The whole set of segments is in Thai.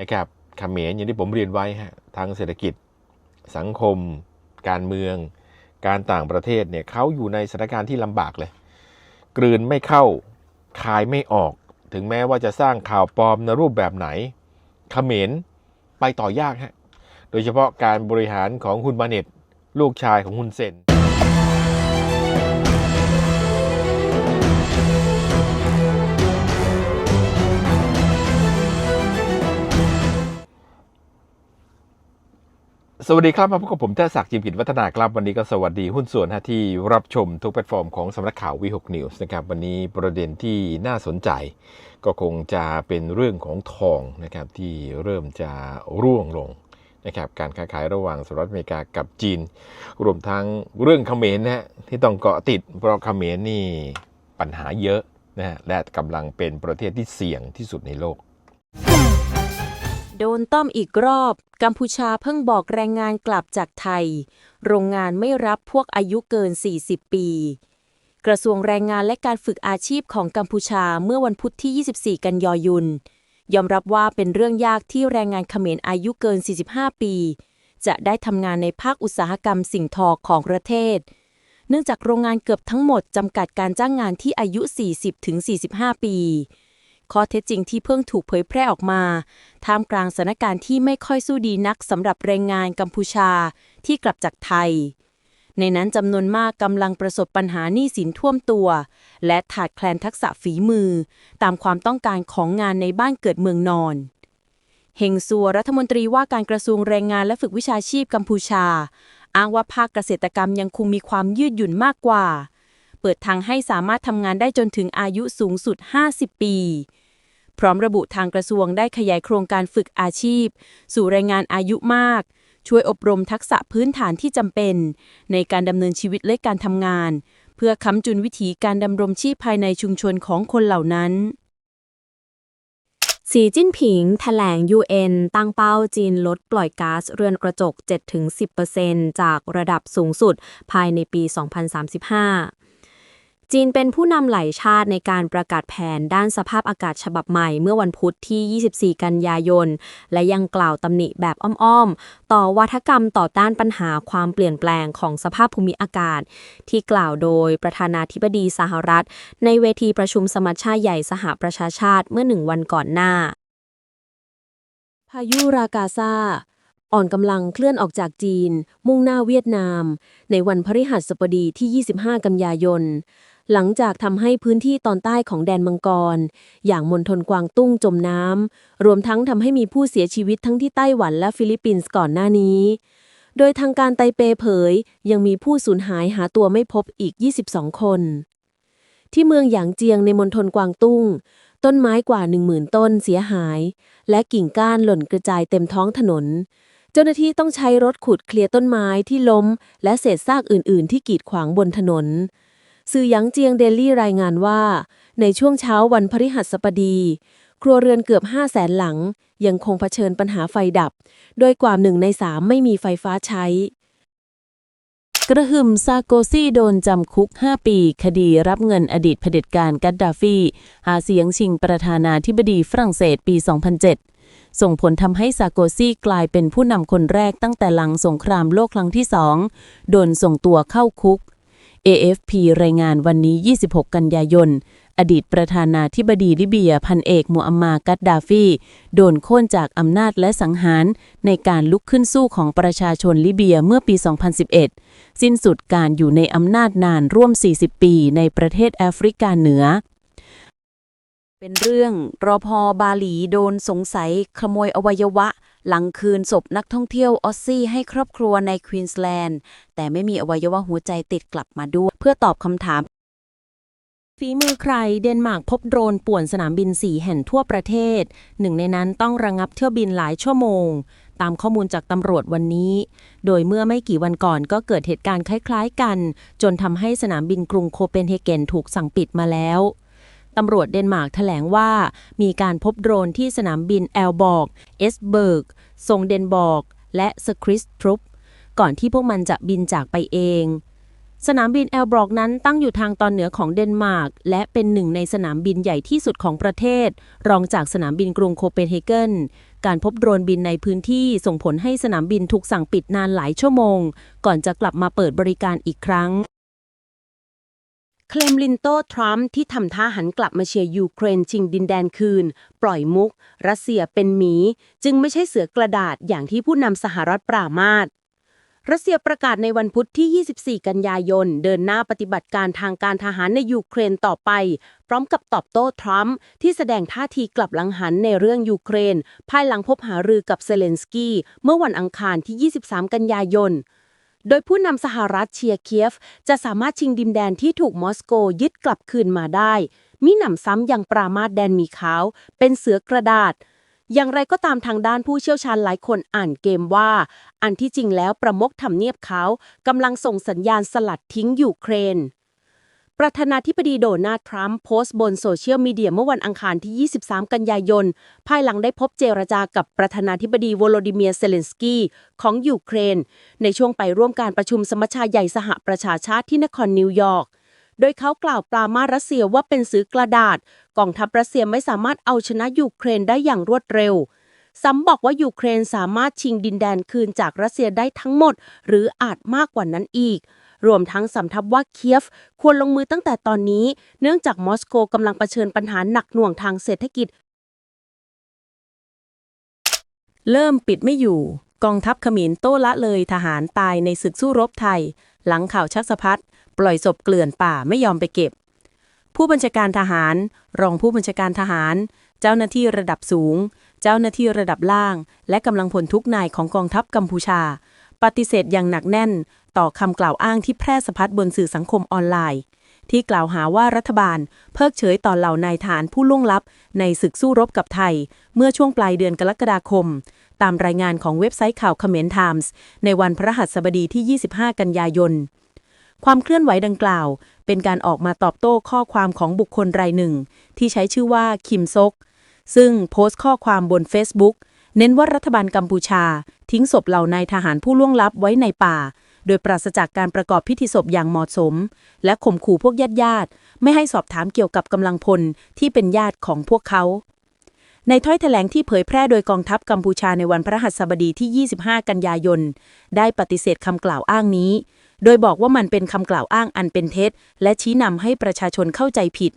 นะครับเขมรอย่างที่ผมเรียนไว้ฮะทางเศรษฐกิจ สังคม การเมือง การต่างประเทศเนี่ยเขาอยู่ในสถานการณ์ที่ลำบากเลย กลืนไม่เข้าคายไม่ออก ถึงแม้ว่าจะสร้างข่าวปลอมในรูปแบบไหนเขมรไปต่อยากฮะโดยเฉพาะการบริหารของฮุนมาเน็ตลูกชายของฮุนเซน สวัสดีครับมาพบกับผมแท้ศักดิ์จิมกิจวัฒนาครับวันนี้ก็สวัสดีหุ้นส่วนฮะที่รับชมทุกแพลตฟอร์มของสำนักข่าววีหกนิวส์นะครับวันนี้ประเด็นที่น่าสนใจ ก็คงจะเป็นเรื่องของทองนะครับที่เริ่มจะร่วงลงนะครับการค้าขายระหว่างสหรัฐอเมริกากับจีน รวมทั้งเรื่องเขมรนะฮะที่ต้องเกาะติดเพราะเขมรนี่ปัญหาเยอะนะฮะและกำลังเป็นประเทศที่เสี่ยงที่สุดในโลก โดนต้อมอีกรอบ กัมพูชาเพิ่งบอกแรงงานกลับจากไทย โรงงานไม่รับพวกอายุเกิน 40 ปี กระทรวงแรงงานและการฝึกอาชีพของกัมพูชาเมื่อวันพุธที่ 24 กันยายนยอมรับว่าเป็นเรื่องยากที่แรงงานเขมรอายุเกิน 45 ปี จะได้ทำงานในภาคอุตสาหกรรมสิ่งทอของประเทศ เนื่องจากโรงงานเกือบทั้งหมดจำกัดการจ้างงานที่อายุ 40-45 ปี ข้อเท็จจริงที่เพิ่งถูกเผยแพร่ออกมา ท่ามกลางสถานการณ์ที่ไม่ค่อยสู้ดีนักสำหรับแรงงานกัมพูชาที่กลับจากไทย ในนั้นจำนวนมากกำลังประสบปัญหาหนี้สินท่วมตัว และขาดแคลนทักษะฝีมือ ตามความต้องการของงานในบ้านเกิดเมืองนอนเฮงซัวรัฐมนตรีว่าการกระทรวงแรงงานและฝึกวิชาชีพกัมพูชา อ้างว่าภาคเกษตรกรรมยังคงมีความยืดหยุ่นมากกว่า เปิดทางให้สามารถทำงานได้จนถึงอายุสูงสุด 50 ปี พร้อมระบุทางกระทรวงได้ขยายโครงการฝึกอาชีพ สู่แรงงานอายุมาก ช่วยอบรมทักษะพื้นฐานที่จำเป็น ในการดำเนินชีวิตและการทำงาน เพื่อค้ำจุนวิถีการดำรงชีพภายในชุมชนของคนเหล่านั้นสีจิ้นผิงแถลง UN ตั้งเป้าจีนลดปล่อยก๊าซเรือนกระจก 7-10%จากระดับสูงสุดภายในปี 2035 จีนเป็นผู้นำหลายชาติในการประกาศแผนด้านสภาพอากาศฉบับใหม่เมื่อวันพุธที่ 24 กันยายน และยังกล่าวตำหนิแบบอ้อมๆ ต่อวัฒกรรมต่อต้านปัญหาความเปลี่ยนแปลงของสภาพภูมิอากาศ ที่กล่าวโดยประธานาธิบดีสหรัฐ ในเวทีประชุมสมัชชาใหญ่สหประชาชาติเมื่อหนึ่งวันก่อนหน้า พายุรากาซาอ่อนกำลังเคลื่อนออกจากจีน มุ่งหน้าเวียดนาม ในวันพฤหัสบดีที่ 25 กันยายน หลังจากทำให้พื้นที่ตอนใต้ของแดนมังกร อย่างมณฑลกวางตุ้งจมน้ำรวมทั้งทำให้มีผู้เสียชีวิตทั้งที่ไต้หวันและฟิลิปปินส์ก่อนหน้านี้ โดยทางการไตเปเผย ยังมีผู้สูญหายหาตัวไม่พบอีก 22 คน ที่เมืองหยางเจียงในมณฑลกวางตุ้ง ต้นไม้กว่า 10,000 ต้นเสียหาย และกิ่งก้านหล่นกระจายเต็มท้องถนนเจ้าหน้าที่ต้องใช้รถขุดเคลียร์ต้นไม้ที่ล้ม และเศษซากอื่น ๆ ที่กีดขวางบนถนน สื่อหยางเจียงเดลี่รายงานว่า ในช่วงเช้าวันพฤหัสบดี ครัวเรือนเกือบ 5 0 0แสนหลัง ยังคงเผชิญปัญหาไฟดับ โดยกว่าหนึ่งในสามไม่มีไฟฟ้าใช้ กระหึ่มซาโกซี่โดนจำคุก 5 ปี คดีรับเงินอดีตเผด็จการกัดดาฟี หาเสียงชิงประธานาธิบดีฝรั่งเศสปี 2007ส่งผลทำให้ซาโกซี่กลายเป็นผู้นำคนแรกตั้งแต่หลังสงครามโลกครั้งที่สอง โดนส่งตัวเข้าคุก AFP รายงานวันนี้ 26 กันยายน อดีตประธานาธิบดีลิเบีย พันเอกมูอัมมากัดดาฟี โดนโค่นจากอำนาจและสังหาร ในการลุกขึ้นสู้ของประชาชนลิเบียเมื่อปี 2011 สิ้นสุดการอยู่ในอำนาจนานร่วม 40 ปีในประเทศแอฟริกาเหนือ เป็นเรื่องรอพอบาหลีโดนสงสัยขโมยอวัยวะ หลังคืนศพนักท่องเที่ยวออสซี่ให้ครอบครัวในควีนสแลนด์ แต่ไม่มีอวัยวะหัวใจติดกลับมาด้วย เพื่อตอบคำถาม ฝีมือใครเดนมาร์กพบโดรนป่วนสนามบินสี่แห่งทั่วประเทศ หนึ่งในนั้นต้องระงงับเที่ยวบินหลายชั่วโมง ตามข้อมูลจากตำรวจวันนี้ โดยเมื่อไม่กี่วันก่อนก็เกิดเหตุการณ์คล้าย ๆ กัน จนทำให้สนามบินกรุงโคเปนเฮเกนถูกสั่งปิดมาแล้ว ตำรวจเดนมาร์กแถลงว่า มีการพบโดรนที่สนามบินแอลบอร์ก เอสเบิร์กซงเดนบอร์ก และสคริสทรุป ก่อนที่พวกมันจะบินจากไปเอง สนามบินแอลบรอกนั้นตั้งอยู่ทางตอนเหนือของเดนมาร์ก และเป็นหนึ่งในสนามบินใหญ่ที่สุดของประเทศ รองจากสนามบินกรุงโคเปนเฮเกนการพบโดรนบินในพื้นที่ส่งผลให้สนามบินถูกสั่งปิดนานหลายชั่วโมง ก่อนจะกลับมาเปิดบริการอีกครั้ง เคลมลินโตทรัมป์ที่ทำท่าหันกลับมาเชียร์ยูเครนชิงดินแดนคืน ปล่อยมุก รัสเซียเป็นหมี จึงไม่ใช่เสือกระดาษอย่างที่ผู้นำสหรัฐปรามาสรัสเซียประกาศในวันพุธที่ 24 กันยายน เดินหน้าปฏิบัติการทางการทหารในยูเครนต่อไป พร้อมกับตอบโต้ทรัมป์ที่แสดงท่าทีกลับหลังหันในเรื่องยูเครน ภายหลังพบหารือกับเซเลนสกี้เมื่อวันอังคารที่ 23 กันยายน โดยผู้นำสหรัฐเชียร์เคียฟ จะสามารถชิงดินแดนที่ถูกมอสโกยึดกลับคืนมาได้ มิหนำซ้ำยังปรามาดแดนมีขาว เป็นเสือกระดาษ อย่างไรก็ตามทางด้านผู้เชี่ยวชาญหลายคนอ่านเกมว่า อันที่จริงแล้วประมกทำเนียบเขากำลังส่งสัญญาณสลัดทิ้งยูเครน ประธานาธิบดีโดนัลด์ทรัมป์โพสต์บนโซเชียลมีเดียเมื่อวันอังคารที่ 23 กันยายน ภายหลังได้พบเจรจากับประธานาธิบดีวโลดิเมียร์เซเลนสกี้ของยูเครน ในช่วงไปร่วมการประชุมสมัชชาใหญ่สหประชาชาติที่นครนิวยอร์กโดยเขากล่าวปรามารัสเซียว่าเป็นซื้อกระดาษ กองทัพรัสเซียไม่สามารถเอาชนะยูเครนได้อย่างรวดเร็วซ้ำบอกว่ายูเครนสามารถชิงดินแดนคืนจากรัสเซียได้ทั้งหมด หรืออาจมากกว่านั้นอีก รวมทั้งสำทับว่าเคียฟ ควรลงมือตั้งแต่ตอนนี้ เนื่องจากมอสโกกำลังเผชิญปัญหาหนักหน่วงทางเศรษฐกิจ เริ่มปิดไม่อยู่ กองทัพขมรโต้ละเลยทหารตายในศึกสู้รบไทย หลังข่าวชักสะพัดปล่อยศพเกลื่อนป่าไม่ยอมไปเก็บ ผู้บัญชาการทหาร รองผู้บัญชาการทหาร เจ้าหน้าที่ระดับสูง เจ้าหน้าที่ระดับล่าง และกำลังพลทุกนายของกองทัพกัมพูชา ปฏิเสธอย่างหนักแน่น ต่อคำกล่าวอ้างที่แพร่สะพัดบนสื่อสังคมออนไลน์ ที่กล่าวหาว่ารัฐบาล เพิกเฉยต่อเหล่านายทหารผู้ล่วงลับ ในศึกสู้รบกับไทย เมื่อช่วงปลายเดือนกรกฎาคม ตามรายงานของเว็บไซต์ข่าวเขมรไทมส์ในวันพฤหัสบดีที่ 25 กันยายนความเคลื่อนไหวดังกล่าว เป็นการออกมาตอบโต้ข้อความของบุคคลรายหนึ่ง ที่ใช้ชื่อว่าคิมซก ซึ่งโพสต์ข้อความบน Facebook เน้นว่ารัฐบาลกัมพูชา ทิ้งศพเหล่านายทหารผู้ล่วงลับไว้ในป่า โดยปราศจากการประกอบพิธีศพอย่างเหมาะสม และข่มขู่พวกญาติญาติๆไม่ให้สอบถามเกี่ยวกับกำลังพลที่เป็นญาติของพวกเขา ในถ้อยแถลงที่เผยแพร่โดยกองทัพกัมพูชาในวันพฤหัสบดีที่ 25 กันยายน ได้ปฏิเสธคำกล่าวอ้างนี้ โดยบอกว่ามันเป็นคำกล่าวอ้างอันเป็นเท็จ และชี้นำให้ประชาชนเข้าใจผิด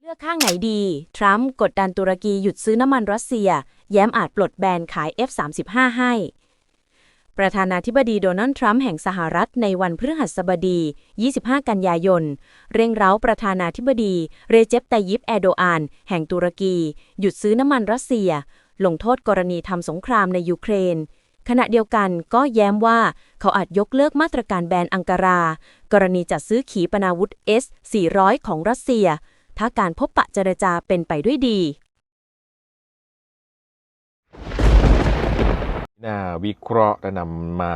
เลือกข้างไหนดี ทรัมป์กดดันตุรกีหยุดซื้อน้ำมันรัสเซีย แย้มอาจปลดแบนขาย F-35 ให้ ประธานาธิบดีโดนัลด์ทรัมป์แห่งสหรัฐในวันพฤหัสบดี 25 กันยายน เร่งเร้าประธานาธิบดี เรเจปไตยิปแอโดอาน แห่งตุรกี หยุดซื้อน้ำมันรัสเซีย ลงโทษกรณีทำสงครามในยูเครน ขณะเดียวกันก็แย้มว่าเขาอาจยกเลิกมาตรการแบนอังการา กรณีจัดซื้อขีปนาวุธ S-400 ของรัสเซีย ถ้าการพบปะเจรจาเป็นไปด้วยดี น่าวิเคราะห์และนำมา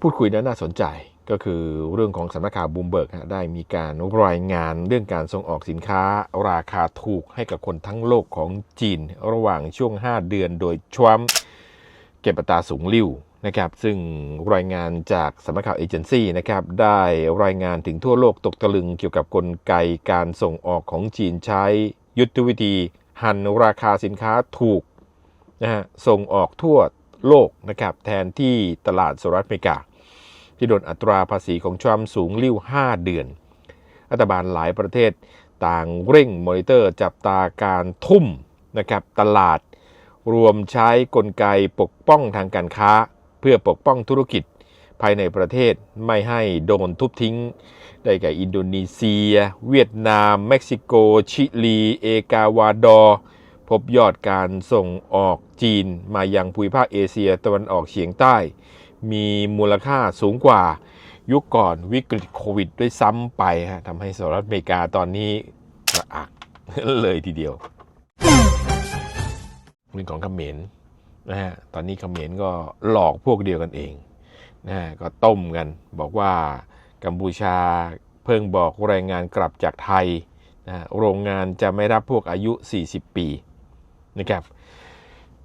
พูดคุยและน่าสนใจก็คือเรื่องของสำนักข่าวบูมเบิร์กได้มีการรายงานเรื่องการส่งออกสินค้าราคาถูกให้กับคนทั้งโลกของจีน ระหว่างช่วง 5 เดือนโดยทรัมเก็บอัตราสูงลิ่วนะครับซึ่งรายงานจากสำนักข่าวเอเจนซี่นะครับได้รายงานถึงทั่วโลกตกตะลึงเกี่ยวกับกลไกการส่งออกของจีนใช้ยุทธวิธี หันราคาสินค้าถูก นะฮะส่งออกทั่วโลกนะครับแทนที่ตลาดสหรัฐอเมริกา ที่โดนอัตราภาษีของทรัมป์สูงลิ่ว5 เดือน รัฐบาลหลายประเทศต่างเร่งมอนิเตอร์จับตาการทุ่มนะครับตลาด รวมใช้กลไกปกป้องทางการค้า เพื่อปกป้องธุรกิจภายในประเทศไม่ให้โดนทุบทิ้ง ได้แก่อินโดนีเซีย เวียดนาม เม็กซิโก ชิลี เอกาวาดอร์ พบยอดการส่งออกจีนมายังภูมิภาคเอเชียตะวันออกเฉียงใต้ มีมูลค่าสูงกว่ายุคก่อนวิกฤตโควิดด้วยซ้ำไปฮะทำให้สหรัฐอเมริกาตอนนี้กระอักเลยทีเดียวเรื่องของเขมรนะฮะตอนนี้เขมรก็หลอกพวกเดียวกันเองนะฮะก็ต้มกันบอกว่ากัมพูชาเพิ่งบอกแรงงานกลับจากไทยนะฮะโรงงานจะไม่รับพวกอายุ 40 ปี นะครับ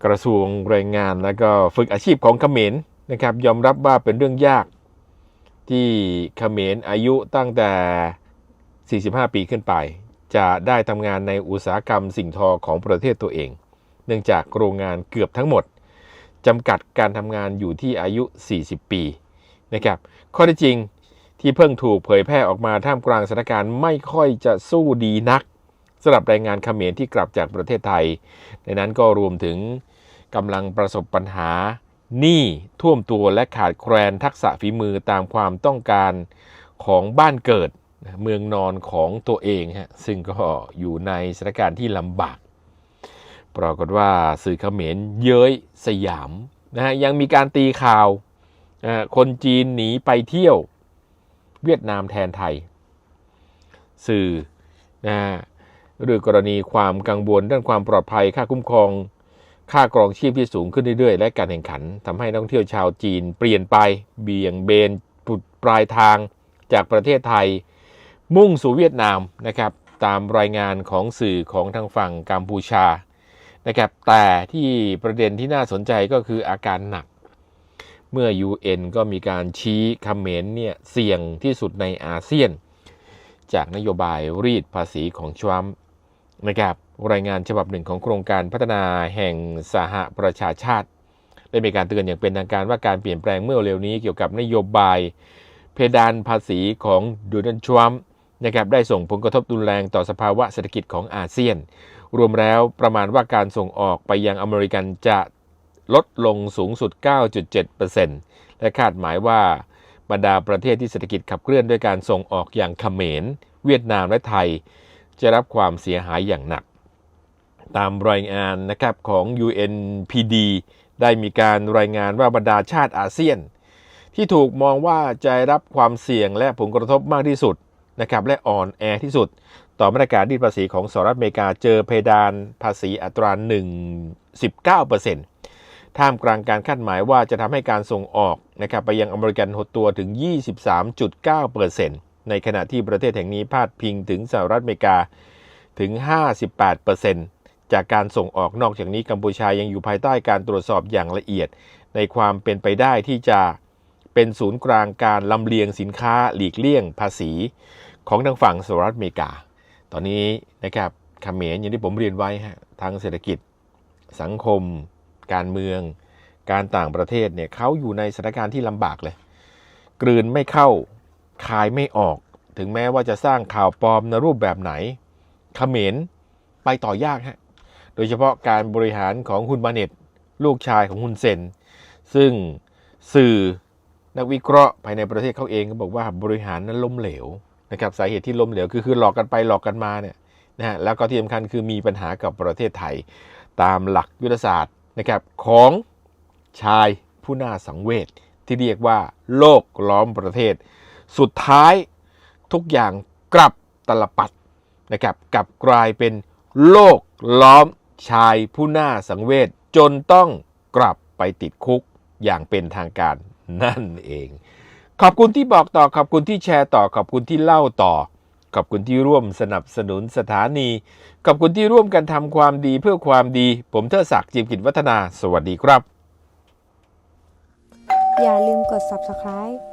กระทรวงแรงงานแล้วก็ฝึกอาชีพของเขมรนะครับยอมรับว่าเป็นเรื่องยากที่เขมรอายุตั้งแต่ 45 ปีขึ้นไป จะได้ทำงานในอุตสาหกรรมสิ่งทอของประเทศตัวเอง เนื่องจากโรงงานเกือบทั้งหมดจำกัดการทำงานอยู่ที่อายุ 40 ปีนะครับข้อท็จจริงที่เพิ่งถูกเผยแพร่ออกมาท่ามกลางสถานการณ์ไม่ค่อยจะสู้ดีนัก สำหรับแรงงานเขมรที่กลับจากประเทศไทย ในนั้นก็รวมถึงกำลังประสบปัญหาหนี้ท่วมตัวและขาดแคลนทักษะฝีมือตามความต้องการของบ้านเกิดเมืองนอนของตัวเองฮะซึ่งก็อยู่ในสถานการณ์ที่ลำบาก ปรากฏว่าสื่อเขมรเย้ยสยามนะฮะยังมีการตีข่าวคนจีนหนีไปเที่ยวเวียดนามแทนไทย สื่อนะ ฮะเรื่องกรณีความกังวลด้านความปลอดภัยค่าคุ้มครอง ค่ากรองชีพที่สูงขึ้นเรื่อยๆ และการแข่งขันทำให้นักท่องเที่ยวชาวจีนเปลี่ยนไป เบี่ยงเบนปุดปลายทางจากประเทศไทย มุ่งสู่เวียดนามนะครับตามรายงานของสื่อของทางฝั่งกัมพูชานะครับแต่ที่ประเด็นที่น่าสนใจก็คืออาการหนัก เมื่อ UN ก็มีการชี้เขมรเนี่ยเสี่ยงที่สุดในอาเซียน จากนโยบายรีดภาษีของทรัมป์ นะครับรายงานฉบับหนึ่งของโครงการพัฒนาแห่งสหประชาชาติ ได้มีการเตือนอย่างเป็นทางการว่าการเปลี่ยนแปลงเมื่อเร็วนี้เกี่ยวกับนโยบาย เพดานภาษีของโดนัลด์ทรัมป์นะครับได้ส่งผลกระทบรุนแรงต่อสภาวะเศรษฐกิจของอาเซียน รวมแล้วประมาณว่าการส่งออกไปยังอเมริกันจะลดลงสูงสุด 9.7%และคาดหมายว่าบรรดาประเทศที่เศรษฐกิจขับเคลื่อนด้วยการส่งออกอย่างเขมร เวียดนามและไทย จะรับความเสียหายอย่างหนัก ตามรายงานนะครับของ UNPD ได้มีการรายงานว่าบรรดาชาติอาเซียน ที่ถูกมองว่าจะรับความเสี่ยงและผลกระทบมากที่สุดนะครับและอ่อนแอที่สุด ต่อมาตรการรีดภาษีของสหรัฐอเมริกาเจอเพดานภาษีอัตรา 1 19%ท่ามกลางการคาดหมายว่าจะทำให้การส่งออกนะครับไปยังอเมริกันหดตัวถึง 23.9% ในขณะที่ประเทศแห่งนี้พาดพิงถึงสหรัฐอเมริกาถึง 58%จากการส่งออกนอกจากนี้กัมพูชายังอยู่ภายใต้การตรวจสอบอย่างละเอียด ในความเป็นไปได้ที่จะเป็นศูนย์กลางการลำเลียงสินค้าหลีกเลี่ยงภาษี ของทางฝั่งสหรัฐอเมริกา ตอนนี้นะครับเขมรอย่างที่ผมเรียนไว้ฮะทางเศรษฐกิจ สังคม การเมือง การต่างประเทศเนี่ยเขาอยู่ในสถานการณ์ที่ลำบากเลย กลืนไม่เข้า คายไม่ออก ถึงแม้ว่าจะสร้างข่าวปลอมในรูปแบบไหนเขมรไปต่อยากฮะ โดยเฉพาะการบริหารของฮุนมาเน็ต ลูกชายของฮุนเซน ซึ่งสื่อนักวิเคราะห์ภายในประเทศเขาเองก็บอกว่าบริหารนั้นล้มเหลวนะครับสาเหตุที่ล้มเหลวคือคือหลอกกันไปหลอกกันมาเนี่ยนะฮะแล้วก็ที่สำคัญคือมีปัญหากับประเทศไทย ตามหลักยุทธศาสตร์นะครับของชายผู้น่าสังเวชที่เรียกว่าโลกล้อมประเทศ สุดท้ายทุกอย่างกลับตลปัดนะครับกลับกลายเป็นโลกล้อมชายผู้น่าสังเวชจนต้องกลับไปติดคุกอย่างเป็นทางการนั่นเอง ขอบคุณที่บอกต่อขอบคุณที่แชร์ต่อขอบคุณที่เล่าต่อ ขอบคุณที่ร่วมสนับสนุนสถานี ขอบคุณที่ร่วมกันทำความดีเพื่อความดี ผมเทอศักดิ์จิมกิจวัฒนา สวัสดีครับ อย่าลืมกด subscribe